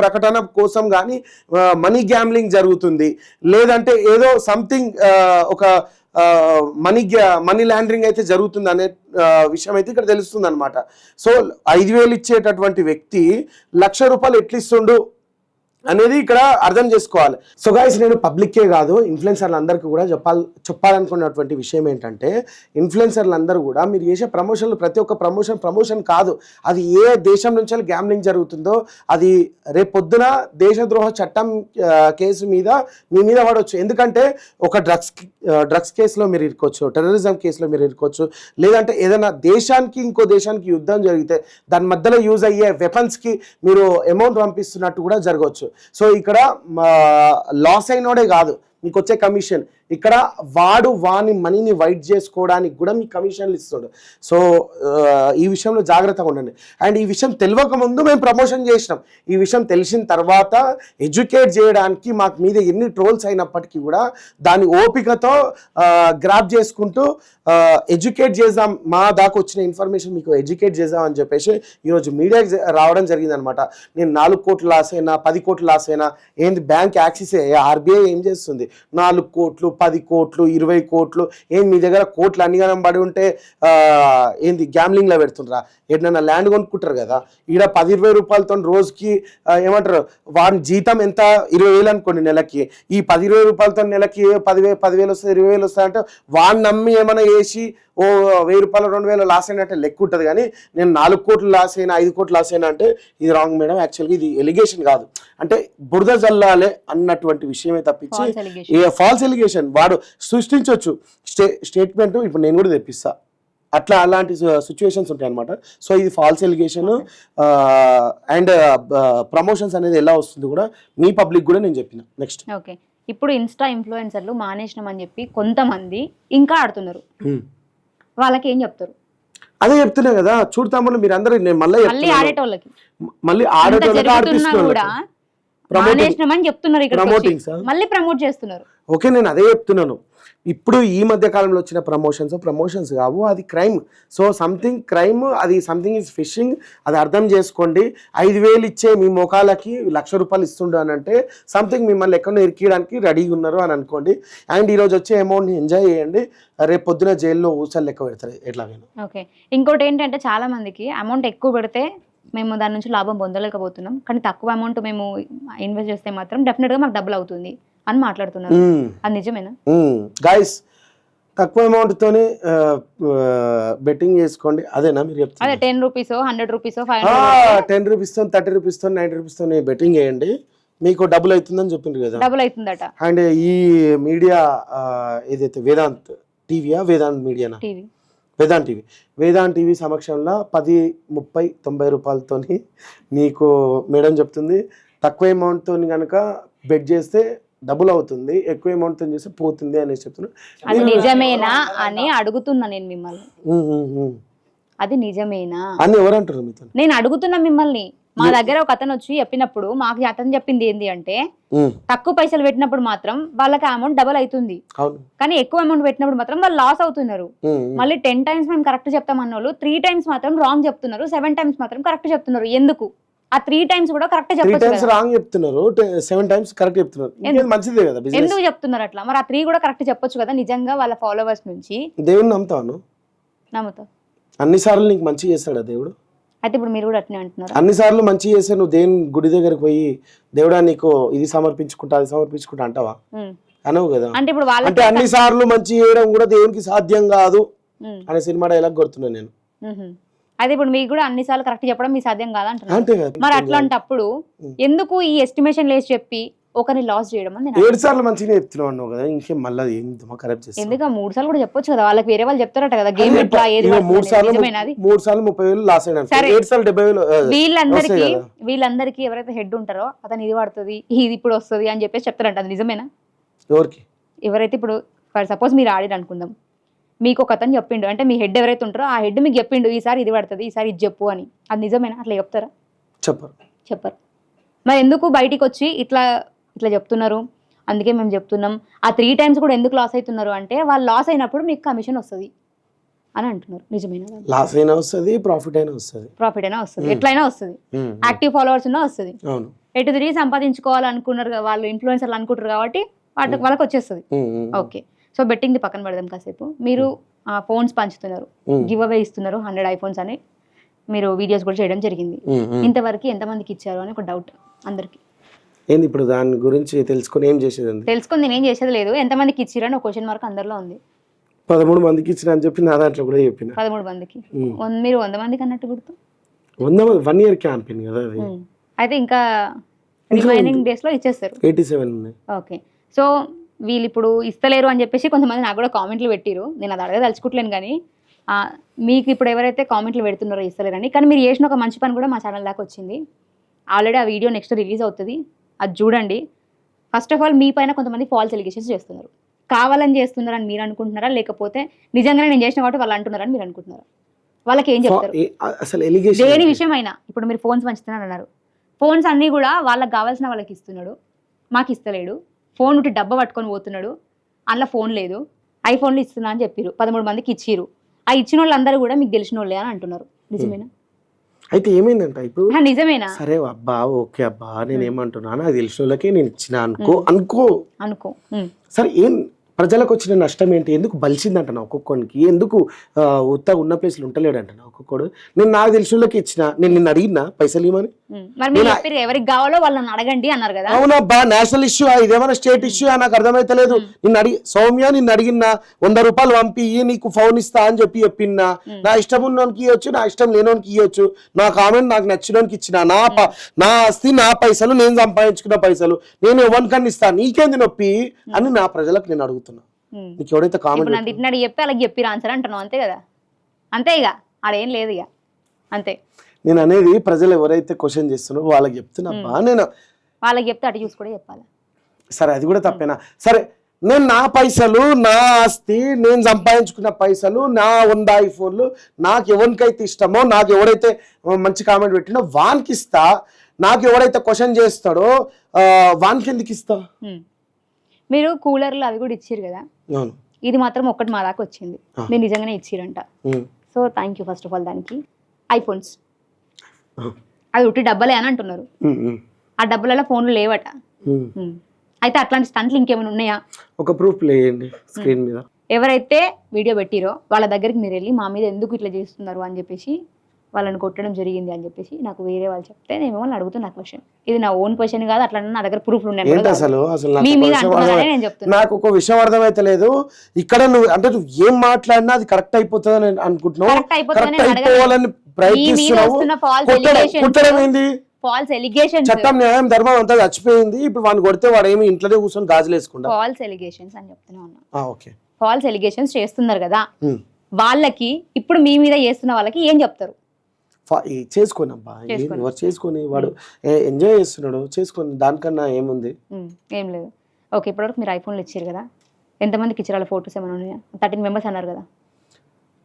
ప్రకటన కోసం కానీ మనీ గ్యామ్లింగ్ జరుగుతుంది. లేదంటే ఏదో సంథింగ్ ఒక మనీ మనీ లాండరింగ్ అయితే జరుగుతుంది అనే విషయం అయితే ఇక్కడ తెలుస్తుంది అనమాట సో ఐదు వేలు ఇచ్చేటటువంటి వ్యక్తి లక్ష రూపాయలు ఎట్లు ఇస్తుండు? అనేది ఇక్కడ అర్థం చేసుకోవాలి. సో గాయస్ నేను పబ్లిక్కే కాదు ఇన్ఫ్లుయెన్సర్లందరికీ కూడా చెప్పాలి చెప్పాలనుకున్నటువంటి విషయం ఏంటంటే ఇన్ఫ్లుయెన్సర్లు అందరూ కూడా మీరు చేసే ప్రమోషన్లు ప్రతి ఒక్క ప్రమోషన్ ప్రమోషన్ కాదు. అది ఏ దేశం నుంచి గ్యామ్లింగ్ జరుగుతుందో అది రేపు పొద్దున దేశద్రోహ చట్టం కేసు మీద మీ మీద పడవచ్చు ఎందుకంటే ఒక డ్రగ్స్ డ్రగ్స్ కేసులో మీరు ఇరుకోవచ్చు టెర్రరిజం కేసులో మీరు ఇరుకోవచ్చు లేదంటే ఏదైనా దేశానికి ఇంకో దేశానికి యుద్ధం జరిగితే దాని మధ్యలో యూజ్ అయ్యే వెపన్స్కి మీరు అమౌంట్ పంపిస్తున్నట్టు కూడా జరగవచ్చు సో ఇక్కడ లాస్ అయినోడే కాదు మీకు వచ్చే కమిషన్ ఇక్కడ వాడు వాని మనీని వైట్ చేసుకోవడానికి కూడా మీ కమిషన్లు ఇస్తాడు సో ఈ విషయంలో జాగ్రత్తగా ఉండండి. అండ్ ఈ విషయం తెలియక ముందు మేము ప్రమోషన్ చేసినాం. ఈ విషయం తెలిసిన తర్వాత ఎడ్యుకేట్ చేయడానికి మాకు మీద ఎన్ని ట్రోల్స్ అయినప్పటికీ కూడా దాని ఓపికతో గ్రాప్ చేసుకుంటూ ఎడ్యుకేట్ చేద్దాం. మా దాకా వచ్చిన ఇన్ఫర్మేషన్ మీకు ఎడ్యుకేట్ చేద్దాం అని చెప్పేసి ఈరోజు మీడియాకి రావడం జరిగిందనమాట నేను నాలుగు కోట్లు లాస్ అయినా పది కోట్లు లాస్ అయినా ఏంది బ్యాంక్ యాక్సిస్ ఆర్బీఐ ఏం చేస్తుంది? నాలుగు కోట్లు పది కోట్లు ఇరవై కోట్లు ఏం మీ దగ్గర కోట్లు అన్ని గణం పడి ఉంటే ఏంది గ్యామ్లింగ్లో పెడుతుండ్రా. ఎన్నైనా ల్యాండ్ కొనుక్కుంటారు కదా. ఈడ పది ఇరవై రూపాయలతో రోజుకి ఏమంటారు వాడి జీతం ఎంత? ఇరవై వేలు అనుకోండి నెలకి. ఈ పది ఇరవై రూపాయలతో నెలకి పదివేలు పదివేలు వస్తాయి ఇరవై వేలు వస్తాయంటే వాడిని నమ్మి ఏమైనా వేసి ఓ వెయ్యి రూపాయలు రెండు వేలు లాస్ అయినట్టే లెక్క ఉంటుంది. కానీ నేను నాలుగు కోట్లు లాస్ అయినా ఐదు కోట్లు లాస్ అయినా అంటే ఇది రాంగ్ మేడం యాక్చువల్గా ఇది ఎలిగేషన్ కాదు. అంటే బురద జల్లాలే అన్నటువంటి విషయమే తప్పించి ఫాల్స్ ఎలిగేషన్ ఎలిగేషన్ వాడు సృష్టించవచ్చు స్టే స్టేట్మెంట్ ఇప్పుడు నేను కూడా తెప్పిస్తా. అట్లా అలాంటి సిచ్యువేషన్స్ ఉంటాయి అనమాట సో ఇది ఫాల్స్ ఎలిగేషన్ అండ్ ప్రమోషన్స్ అనేది ఎలా వస్తుంది కూడా మీ పబ్లిక్ కూడా నేను చెప్పిన. Next okay. ఇప్పుడు ఇన్స్టా ఇన్ఫ్లుయెన్సర్లు మానేసినామని చెప్పి కొంతమంది ఇంకా ఆడుతున్నారు. వాళ్ళకి ఏం చెప్తారు? అదే చెప్తున్నా కదా. చూడతామని మీరు అందరూ నేను మళ్ళీ మళ్ళీ. ఆడేటోళ్ళకి. మళ్ళీ ఆడేటోళ్ళకి ఆడిపిస్తున్నారు ప్రమోటింగ్ ఇక్కడ ప్రమోటింగ్ మళ్ళీ ప్రమోట్ చేస్తున్నారు. ఓకే నేను అదే చెప్తున్నాను. ఇప్పుడు ఈ మధ్య కాలంలో వచ్చిన ప్రమోషన్స్ ప్రమోషన్స్ కావు అది క్రైమ్ సో సంథింగ్ క్రైమ్ అది సంథింగ్ ఈజ్ ఫిషింగ్ అది అర్థం చేసుకోండి. ఐదు వేలు ఇచ్చే మీ ముఖాలకి లక్ష రూపాయలు ఇస్తుండు అని అంటే సంథింగ్ మిమ్మల్ని ఎక్కడో ఇరికియడానికి రెడీగా ఉన్నారు అని అనుకోండి. అండ్ ఈరోజు వచ్చే అమౌంట్ని ఎంజాయ్ చేయండి. రేపు పొద్దున జైల్లో ఊసలు లెక్క పెడతారు. ఎట్లాగైనా. ఓకే ఇంకోటి ఏంటంటే చాలా మందికి అమౌంట్ ఎక్కువ పెడితే మేము దాని నుంచి లాభం పొందలేకపోతున్నాం. కానీ తక్కువ అమౌంట్ మేము ఇన్వెస్ట్ చేస్తే మాత్రం డెఫినెట్గా మాకు డబ్బులు అవుతుంది అని మాట్లాడుతున్నారు. అది నిజమేనా? గాయస్ తక్కువ అమౌంట్తోనే బెట్టింగ్ చేసుకోండి. అదేనా మీరు అదే చెప్తారు ten rupees hundred rupees ten రూపీస్తో thirty రూపీస్తో నైంటీ రూపీస్తో బెట్టింగ్ చేయండి. మీకు డబ్బులు అవుతుందని చెప్పిండ్రు కదా? డబుల్ అవుతుందట. అండ్ ఈ మీడియా ఏదైతే వేదాంత్ టీవీయా? Vedant మీడియానా? TV. Vedant TV. Vedant TV సమక్షంలో పది ముప్పై తొంభై రూపాయలతోని నీకు మేడం చెప్తుంది. తక్కువ అమౌంట్తో కనుక బెట్ చేస్తే డబుల్ అవుతుంది ఎక్కువ అమౌంట్తో చేస్తే పోతుంది అనేసి చెప్తున్నా. అది నిజమేనా అని అడుగుతున్నా నేను మిమ్మల్ని. అది నిజమేనా? అని ఎవరు అంటారు మీతో నేను అడుగుతున్నా మిమ్మల్ని. మా దగ్గర ఒక అతను వచ్చి చెప్పినప్పుడు మాకు అతను చెప్పింది ఏంటి అంటే తక్కువ పైసలు పెట్టినప్పుడు మాత్రం వాళ్ళకి అమౌంట్ డబల్ అవుతుంది. కానీ ఎక్కువ అమౌంట్ పెట్టినప్పుడు మాత్రం వాళ్ళు లాస్ అవుతున్నారు. మళ్ళీ టెన్ టైమ్స్ మేము కరెక్ట్ చెప్తాం అన్న వాళ్ళు త్రీ టైమ్స్ మాత్రం రాంగ్ చెప్తున్నారు సెవెన్ టైమ్స్ మాత్రం కరెక్ట్ చెప్తున్నారు. ఎందుకు? ఆ త్రీ టైమ్స్ కూడా కరెక్ట్ చెప్పొచ్చు. రాంగ్ చెప్తున్నారు సెవెన్ టైమ్స్ కరెక్ట్ చెప్తున్నారు. ఇంకేం మంచిదే కదా బిజినెస్ ఎందుకు చెప్తున్నారు అట్లా? మరి ఆ త్రీ కూడా కరెక్ట్ చెప్పొచ్చు కదా నిజంగా వాళ్ళ ఫాలోవర్స్ నుంచి? దేవుని నమ్ముతాను నమ్ముతాం. అన్నిసార్లు నీకు మంచి చేస్తాడా దేవుడు? అయితే ఇప్పుడు మీరు కూడా అట్నే అంటున్నారు? అన్నిసార్లు మంచి చేస్తే నువ్వు దేవుని గుడి దగ్గరికి పోయి దేవుడా నీకు ఇది సమర్పించుకుంటా అది సమర్పించుకుంటా అంటావా? అనవు కదా. అంటే ఇప్పుడు వాళ్ళ అంటే అన్ని సార్లు మంచి చేయడం కూడా దేవునికి సాధ్యం కాదు అనే సినిమా డైలాగ్ కొడుతున్నాను నేను. అయితే ఇప్పుడు మీకు కూడా అన్ని సార్లు కరెక్ట్ చెప్పడం మీ సాధ్యం కాదంటున్నారు. అంతే కదా. మరి అట్లాంటప్పుడు. ఎందుకు ఈ ఎస్టిమేషన్ లేసి చెప్పి ఒకరిని లాస్ చేయడం అని నేను ఏడు. సార్లు మంచిగా చెప్తున్నావు అన్నావు కదా ఇంకేం మళ్ళీ ఏం ఖరాబ్ ఎందుకు? మూడు సార్లు కూడా చెప్పొచ్చు కదా వాళ్ళకి వేరే వాళ్ళు చెప్తారట కదా గేమ్ ఎట్లా ఏది మూడు. సార్లు మూడు సార్లు ముప్పై వేలు లాస్ అయినా సరే. ఏడు సార్లు డెబ్బై వేలు వీళ్ళందరికీ. వీళ్ళందరికీ ఎవరైతే హెడ్ ఉంటారో అతను ఇది పడుతుంది ఇది ఇప్పుడు వస్తుంది అని చెప్పేసి చెప్తారంట అది నిజమేనా? ఎవరికి? ఎవరైతే ఇప్పుడు ఫర్ సపోజ్ మీరు ఆడిరు అనుకుందాం మీకు ఒక అతను చెప్పిండు అంటే మీ హెడ్ ఎవరైతే ఉంటారో ఆ హెడ్ మీకు చెప్పిండు ఈసారి ఇది పడుతుంది ఈసారి ఇది చెప్పు అని. అది నిజమేనా? అట్లా చెప్తారా? చెప్పరు. చెప్పరు. మరి ఎందుకు బయటికి వచ్చి ఇట్లా ఇట్లా చెప్తున్నారు. అందుకే మేము చెప్తున్నాం. ఆ త్రీ టైమ్స్ కూడా ఎందుకు లాస్ అవుతున్నారు అంటే వాళ్ళు లాస్ అయినప్పుడు మీకు కమిషన్ వస్తుంది అని అంటున్నారు. నిజమేనా? లాస్ అయినా వస్తుంది ప్రాఫిట్ అయినా వస్తుంది. ప్రాఫిట్ అయినా వస్తుంది. Hmm. ఎట్లయినా వస్తుంది. యాక్టివ్ ఫాలోవర్స్ ఉన్నా వస్తుంది. ఎటు తిరిగి సంపాదించుకోవాలనుకున్నారు వాళ్ళు ఇన్ఫ్లుయెన్సర్లు అనుకుంటారు కాబట్టి వాటి వాళ్ళకి వచ్చేస్తుంది. ఓకే సో బెట్టింగ్ ది పక్కన పెడదాం కాసేపు. మీరు ఫోన్స్ పంచుతున్నారు. ఉమ్, గివ్ అవే ఇస్తున్నారు హండ్రెడ్ ఐఫోన్స్ అని. మీరు వీడియోస్ కూడా చేయడం జరిగింది. ఇంతవరకు ఎంతమందికి ఇచ్చారు అని ఒక డౌట్ అందరికి. ఏంది ఇప్పుడు దాని గురించి తెలుసుకొని ఏం చేసేది తెలుసుకుని నేను ఏం చేసేది లేదు. ఎంతమందికి ఇచ్చిరు అని ఒక క్వశ్చన్ మార్క్ అందరిలో ఉంది. పదమూడు మందికి ఇచ్చిన అని చెప్పి నా దాంట్లో కూడా చెప్పిన. పదమూడు మందికి. వంద- మీరు వంద మందికి అన్నట్టు గుర్తు. వంద వన్ ఇయర్ క్యాంపెయిన్ కదా అది. ఉమ్. అయితే ఇంకా ఇంకా రిమైనింగ్. డేస్లో ఇచ్చేస్తారు. ఎయిటీ సెవెన్ ఉన్నాయి. ఓకే. సో వీళ్ళు ఇప్పుడు ఇస్తలేరు అని చెప్పేసి కొంతమంది నాకు కూడా కామెంట్లు పెట్టిరు. నేను అది అడగదలుచుకోవట్లేను కానీ ఆ, మీకు ఇప్పుడు ఎవరైతే కామెంట్లు పెడుతున్నారో ఇస్తలేరని. కానీ మీరు చేసిన ఒక మంచి పని కూడా మా ఛానల్ దాకా వచ్చింది. ఆల్రెడీ ఆ వీడియో నెక్స్ట్ రిలీజ్ అవుతుంది. అది చూడండి. ఫస్ట్ ఆఫ్ ఆల్ మీ పైన కొంతమంది ఫాల్స్ ఎలిగేషన్స్ చేస్తున్నారు. కావాలని చేస్తున్నారని మీరు అనుకుంటున్నారా? లేకపోతే నిజంగానే నేను చేసిన కాబట్టి వాళ్ళు అంటున్నారని మీరు అనుకుంటున్నారా? వాళ్ళకి ఏం చెప్తారు? అసలు ఎలిగేషన్ దేని విషయం అయినా ఇప్పుడు మీరు ఫోన్స్ పంచుతున్నారు అన్నారు ఫోన్స్ అన్నీ కూడా వాళ్ళకి కావాల్సిన వాళ్ళకి ఇస్తున్నాడు. మాకు ఇస్తలేడు. ఫోన్ ఉంటే డబ్బా పట్టుకొని పోతున్నాడు. అందులో ఫోన్ లేదు. ఐఫోన్లు ఇస్తున్నా అని చెప్పిరు పదమూడు మందికి ఇచ్చిరు ఆ ఇచ్చిన వాళ్ళందరూ కూడా మీకు తెలిసిన వాళ్ళే అని అంటున్నారు. నిజమేనా? అయితే ఏమైందంట ఇప్పుడు? నిజమేనా? సరే అబ్బా ఓకే అబ్బా నేను ఏమంటున్నాను అది తెలిసిన వాళ్ళకే నేను ఇచ్చిన అనుకో అనుకో. అనుకో సరే ఏం ప్రజలకు వచ్చిన నష్టం ఏంటి? ఎందుకు బలిసిందంట ఒక్కొక్కనికి ఎందుకు ఆ, ఉత్త ఉన్న ప్లేస్లో ఉంటలేడంట ఒక్కొక్కడు నేను నాకు తెలిసిన వాళ్ళకి ఇచ్చిన. నేను నిన్ను అడిగినా పైసలు ఇవ్వమని? ఎవరికి కావాలో వాళ్ళని అడగండి అన్నారు కదా. అవునబ్బా నేషనల్ ఇష్యూ ఇదేమైనా స్టేట్ ఇష్యూ నాకు అర్థమైతలేదు. నిన్ను అడిగి సౌమ్య నిన్ను అడిగినా వంద రూపాయలు పంపి నీకు ఫోన్ ఇస్తా అని చెప్పి చెప్పిన్నా నా ఇష్టం ఉన్నోనికి ఇవ్వచ్చు నా ఇష్టం లేనోనికి ఇవ్వచ్చు నా కామెంట్ నాకు నచ్చినోనికి ఇచ్చిన నా నా ఆస్తి నా పైసలు నేను సంపాదించుకున్న పైసలు నేను ఎవరికన్నా ఇస్తా నీకేంది నొప్పి? అని నా ప్రజలకు నేను అడుగుతున్నా. ఉమ్. నీకు ఎవడైతే ఇప్పుడు నన్ను కామెంట్ తిట్టినాడు చెప్పి అలాగే చెప్పిరా ఆన్సర్ అంటున్నావు అంతే కదా? అంతే ఇక ఆడేం లేదు ఇక. అంతే. నేను అనేది ప్రజలు ఎవరైతే క్వశ్చన్ చేస్తున్నారో వాళ్ళకి చెప్తున్నా నేను వాళ్ళకి చెప్తే అటు చూసి కూడా చెప్పాలి? సరే అది కూడా తప్పేనా? సరే నేను నా పైసలు నా ఆస్తి నేను సంపాదించుకున్న పైసలు నా వంద ఐఫోన్లు నాకు ఎవరికైతే ఇష్టమో నాకు ఎవరైతే మంచి కామెంట్ పెట్టినో వానికి ఇస్తా. నాకు ఎవరైతే క్వశ్చన్ చేస్తాడో ఆ, వానికి ఎందుకు ఇస్తా? ఉమ్. మీరు కూలర్లు అవి కూడా ఇచ్చారు కదా? ఇది మాత్రం ఒక్కటి మా దాకా వచ్చింది. మీరు నిజంగానే ఇచ్చిరంట. So thank you first of all దానికి. ఐఫోన్స్. అది ఉట్టి డబ్బలే అని అంటున్నారు. ఆ డబ్బులలో ఫోన్లు లేవట. అయితే అట్లాంటి స్టంట్లు ఇంకేమైనా ఉన్నాయా? ఒక ప్రూఫ్ ప్లే చేయండి స్క్రీన్ మీద. ఎవరైతే వీడియో పెట్టిరో వాళ్ళ దగ్గరికి మీరు వెళ్ళి మా మీద ఎందుకు ఇట్లా చేస్తున్నారు అని చెప్పేసి వాళ్ళని కొట్టడం జరిగింది అని చెప్పేసి నాకు వేరే వాళ్ళు చెప్తే నేను మిమ్మల్ని అడుగుతున్నా క్వశ్చన్ ఇది నా ఓన్ క్వశ్చన్ కాదు అట్లా నా దగ్గర కాదు. అసలు? అసలు నాకు ఒక విషయం అంటున్నారని అర్థమై- నేను చెప్తున్నా. నాకు ఒక విషయం అర్థమైతలేదు ఇక్కడ నువ్వు అంటే నువ్వు ఏం మాట్లాడినా అది కరెక్ట్ అయిపోతుంది అని అనుకుంటున్నావు. కరెక్ట్ అయిపోవాలని ప్రయత్నిస్తున్నావు. కుట్టడం ఏంది? ఫాల్స్ ఎలిగేషన్స్ చట్టం న్యాయం ధర్మం అంతా చచ్చిపోయింది. ఇప్పుడు వాడిని కొడితే వాడు ఏమి ఇంట్లోనే కూర్చొని గాజులు వేసుకుంటా? ఫాల్స్ ఎలిగేషన్స్ అని చెప్తూనే ఉన్నా ఓకే. ఫాల్స్ ఎలిగేషన్స్ చేస్తున్నారు కదా. వాళ్ళకి ఇప్పుడు మీ మీద చేస్తున్న వాళ్ళకి ఏం చెప్తారు? చేసుకోని అబ్బా ఏం చేసుకోని. ఎవరు చేసుకొని వాడు ఎంజాయ్ చేస్తున్నాడు చేసుకొని దానికన్నా ఏముంది? ఏం లేదు. ఓకే ఇప్పటివరకు మీరు ఐఫోన్లు ఇచ్చారు కదా? ఎంతమందికి ఇచ్చారు ఫొటోస్ ఏమైనా ఉన్నాయా? థర్టీన్ మెంబర్స్ అన్నారు కదా?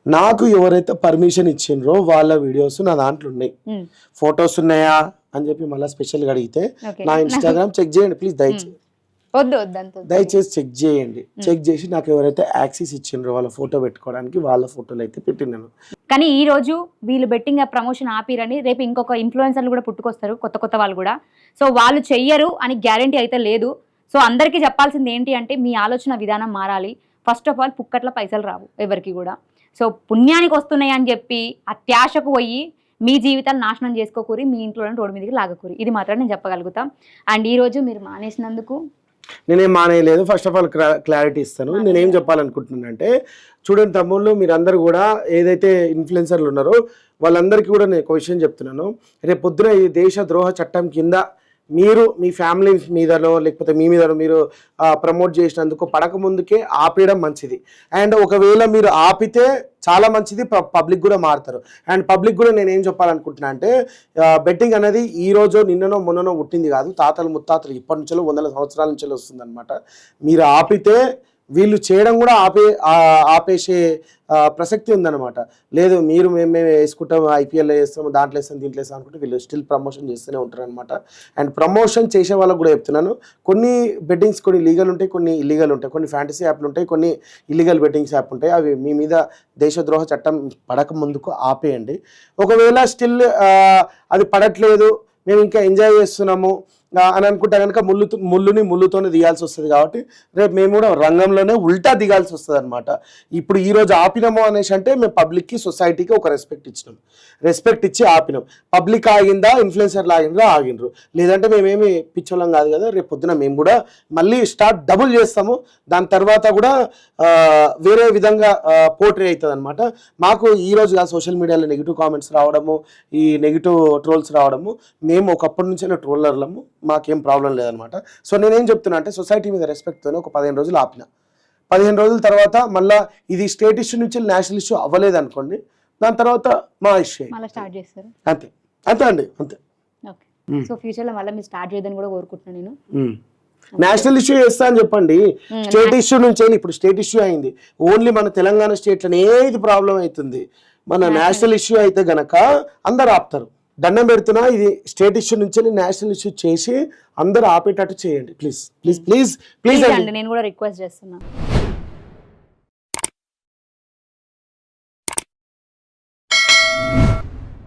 నాకు ఎవరైతే పర్మిషన్ ఇచ్చిండ్రో వాళ్ళ వీడియోస్ నా దాంట్లో ఉన్నాయి. ఫొటోస్ ఉన్నాయా అని చెప్పి మళ్ళీ స్పెషల్గా అడిగితే నా ఇన్స్టాగ్రామ్ చెక్ చేయండి ప్లీజ్ దయచేసి. దయచేసి చెక్ చేయండి. చెక్ చేసి నాకు ఎవరైతే యాక్సెస్ ఇచ్చిండ్రో వాళ్ళ ఫోటో పెట్టుకోవడానికి వాళ్ళ ఫోటోలు అయితే పెట్టినాను కానీ ఈ రోజు వీళ్ళు బెట్టింగ్ ప్రమోషన్ ఆపిరని రేపు ఇంకొక ఇన్ఫ్లుయెన్సర్లు కూడా పుట్టుకొస్తారు కొత్త కొత్త వాళ్ళు కూడా. సో వాళ్ళు చెయ్యరు అని గ్యారంటీ అయితే లేదు. సో అందరికీ చెప్పాల్సింది ఏంటి అంటే మీ ఆలోచన విధానం మారాలి. ఫస్ట్ ఆఫ్ ఆల్ పుక్కట్ల పైసలు రావు ఎవరికి కూడా. సో పుణ్యానికి వస్తున్నాయి అని చెప్పి అత్యాశకు పోయి మీ జీవితాలు నాశనం చేసుకోకూరి మీ ఇంట్లో రోడ్డు మీదకి లాగకూరి. ఇది మాత్రం నేను చెప్పగలుగుతాం. అండ్ ఈరోజు మీరు మానేసినందుకు నేనేం మానేయలేదు. ఫస్ట్ ఆఫ్ ఆల్ క్లారిటీ ఇస్తాను. నేనేం చెప్పాలనుకుంటున్నానంటే చూడండి తమ్ముళ్ళు మీరందరూ కూడా ఏదైతే ఇన్ఫ్లుయెన్సర్లు ఉన్నారో వాళ్ళందరికీ కూడా నేను ఒక విషయం చెప్తున్నాను. రేపు పొద్దున ఈ దేశ ద్రోహ చట్టం కింద మీరు మీ ఫ్యామిలీ మీదనో లేకపోతే మీ మీదనో మీరు ప్రమోట్ చేసినందుకు పడక ముందుకే ఆపేయడం మంచిది. అండ్ ఒకవేళ మీరు ఆపితే చాలా మంచిది పబ్లిక్ కూడా మారుతారు. అండ్ పబ్లిక్ కూడా నేను ఏం చెప్పాలనుకుంటున్నా అంటే బెట్టింగ్ అనేది ఈ రోజు నిన్ననో మొన్ననో పుట్టింది కాదు. తాతలు ముత్తాతలు ఇప్పటి నుంచో వందల సంవత్సరాల నుంచి వస్తుంది మీరు ఆపితే వీళ్ళు చేయడం కూడా ఆపే ఆపేసే ప్రసక్తి ఉందన్నమాట. లేదు మీరు మేము మేము వేసుకుంటాం ఐపీఎల్ వేస్తాము దాంట్లో వేస్తాం దీంట్లో వేస్తాం అనుకుంటే వీళ్ళు స్టిల్ ప్రమోషన్ చేస్తూనే ఉంటారు అనమాట అండ్ ప్రమోషన్ చేసే వాళ్ళకు కూడా చెప్తున్నాను. కొన్ని బెట్టింగ్స్ కొన్ని లీగల్ ఉంటాయి కొన్ని ఇల్లీగల్ ఉంటాయి. కొన్ని ఫ్యాంటసీ యాప్లు ఉంటాయి కొన్ని ఇల్లీగల్ బెట్టింగ్స్ యాప్ ఉంటాయి. అవి మీ మీద దేశద్రోహ చట్టం పడక ముందుకు ఆపేయండి. ఒకవేళ స్టిల్ అది పడట్లేదు మేము ఇంకా ఎంజాయ్ చేస్తున్నాము అని అనుకుంటే కనుక ముళ్ళు ముళ్ళుని ముళ్ళుతోనే దిగాల్సి వస్తుంది కాబట్టి రేపు మేము కూడా రంగంలోనే ఉల్టా దిగాల్సి వస్తుంది అనమాట ఇప్పుడు ఈరోజు ఆపినాము అనేసి అంటే మేము పబ్లిక్కి సొసైటీకి ఒక రెస్పెక్ట్ ఇచ్చినాం. రెస్పెక్ట్ ఇచ్చి ఆపినాం. పబ్లిక్ ఆగిందా ఇన్ఫ్లుయెన్సర్లు ఆగిందా ఆగిండ్రు. లేదంటే మేమేమి పిచ్చోళ్ళం కాదు కదా రేపు పొద్దున మేము కూడా మళ్ళీ స్టార్ట్ డబుల్ చేస్తాము. దాని తర్వాత కూడా వేరే విధంగా పోర్ట్రే అవుతుంది అనమాట మాకు ఈ రోజు సోషల్ మీడియాలో నెగిటివ్ కామెంట్స్ రావడము ఈ నెగిటివ్ ట్రోల్స్ రావడము మేము ఒకప్పటి నుంచైనా ట్రోలర్లము మాకేం ప్రాబ్లం లేదనమాట. సో నేనేం చెప్తున్నా అంటే సొసైటీ మీద రెస్పెక్ట్తోనే ఒక పదిహేను రోజులు ఆపిన. పదిహేను రోజుల తర్వాత మళ్ళీ ఇది స్టేట్ ఇష్యూ నుంచి నేషనల్ ఇష్యూ అవ్వలేదు అనుకోండి దాని తర్వాత మా ఇష్యూ అంతే. అంతే అండి అంతే. సో ఫ్యూచర్లో మళ్ళీ మీరు స్టార్ట్ చేయదని కూడా కోరుకుంటున్నాను నేను. నేషనల్ ఇష్యూ చేస్తా అని చెప్పండి. స్టేట్ ఇష్యూ నుంచి ఇప్పుడు స్టేట్ ఇష్యూ అయింది. ఓన్లీ మన తెలంగాణ స్టేట్లోనే ఇది ప్రాబ్లం అవుతుంది. మన నేషనల్ ఇష్యూ అయితే గనక అందరు ఆపుతారు. దండం పెడుతున్నా ఇది స్టేట్ ఇష్యూ నుంచి నేషనల్ ఇష్యూ చేసి అందరు ఆపేటట్టు చేయండి. ప్లీజ్ ప్లీజ్ ప్లీజ్ ప్లీజ్ అండి నేను కూడా రిక్వెస్ట్ చేస్తున్నా.